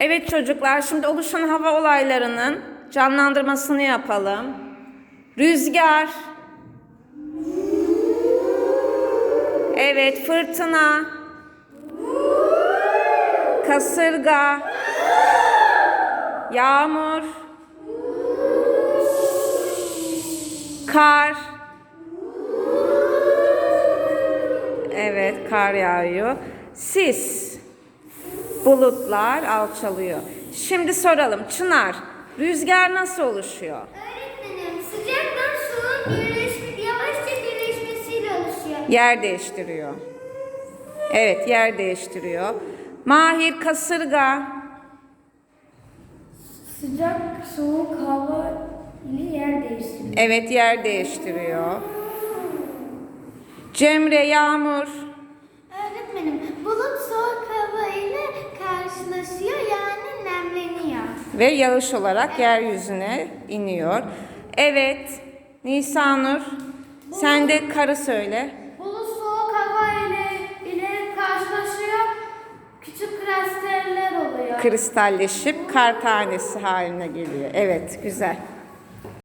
Evet çocuklar şimdi oluşan hava olaylarının canlandırmasını yapalım. Rüzgar. Evet fırtına. Kasırga. Yağmur. Kar. Evet kar yağıyor. Sis. Bulutlar alçalıyor. Şimdi soralım Çınar, rüzgar nasıl oluşuyor? Öğretmenim sıcaktan suyun birleşme, yavaşça birleşmesiyle oluşuyor. Yer değiştiriyor. Evet, yer değiştiriyor. Mahir kasırga. Sıcak soğuk hava ile yer değiştiriyor. Evet, yer değiştiriyor. Cemre yağmur. Ve yağış olarak yeryüzüne iniyor. Evet, Nisanur. Sen de karı söyle. Bulut soğuk hava ile, ile karşılaşıyor. Küçük kristaller oluyor. Kristalleşip kar tanesi haline geliyor. Evet, güzel.